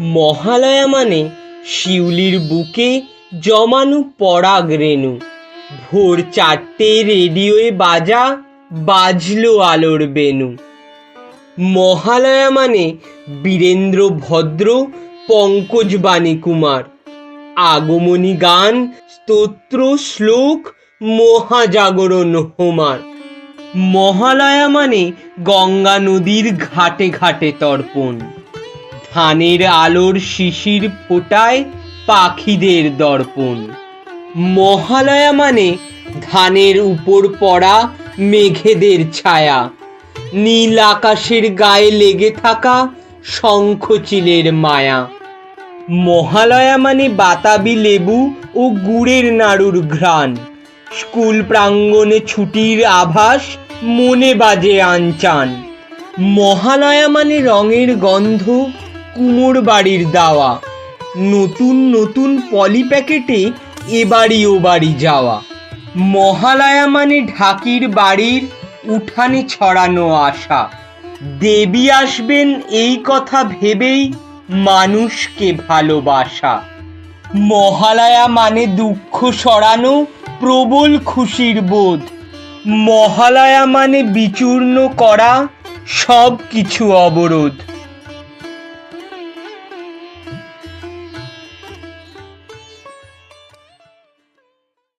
মহালয়া মানে শিউলির বুকে জমানো পরাগ রেণু। ভোর চারটে রেডিওয়ে বাজা, বাজলো আলোর বেনু মহালয়া মানে বীরেন্দ্র ভদ্র, পঙ্কজ বাণী কুমার আগমনী গান, স্তোত্র, শ্লোক, মহাজাগরণ হোমার। মহালয়া মানে গঙ্গা নদীর ঘাটে ঘাটে তর্পণ। ধানের আলোর শিশির ফোটায় পাখিদের দর্পণ। মহালয়া মানে ধানের উপর পড়া মেঘেদের ছায়া। নীল আকাশের গায়ে লেগে থাকা শঙ্খচিলের মায়া। মহালয়া মানে বাতাবি লেবু ও গুড়ের নাড়ুর ঘ্রাণ। স্কুল প্রাঙ্গণে ছুটির আভাস মনে বাজে আনচান। মহালয়া মানে রঙের গন্ধ কুমোর বাড়ির দাওয়া। নতুন নতুন পলি প্যাকেটে এ বাড়ি ও বাড়ি যাওয়া। মহালয়া মানে ঢাকির বাড়ির উঠানে ছড়ানো আশা। দেবী আসবেন এই কথা ভেবেই মানুষকে ভালোবাসা। মহালয়া মানে দুঃখ সরানো প্রবল খুশির বোধ। মহালয়া মানে বিচূর্ণ করা সব কিছু অবরোধ।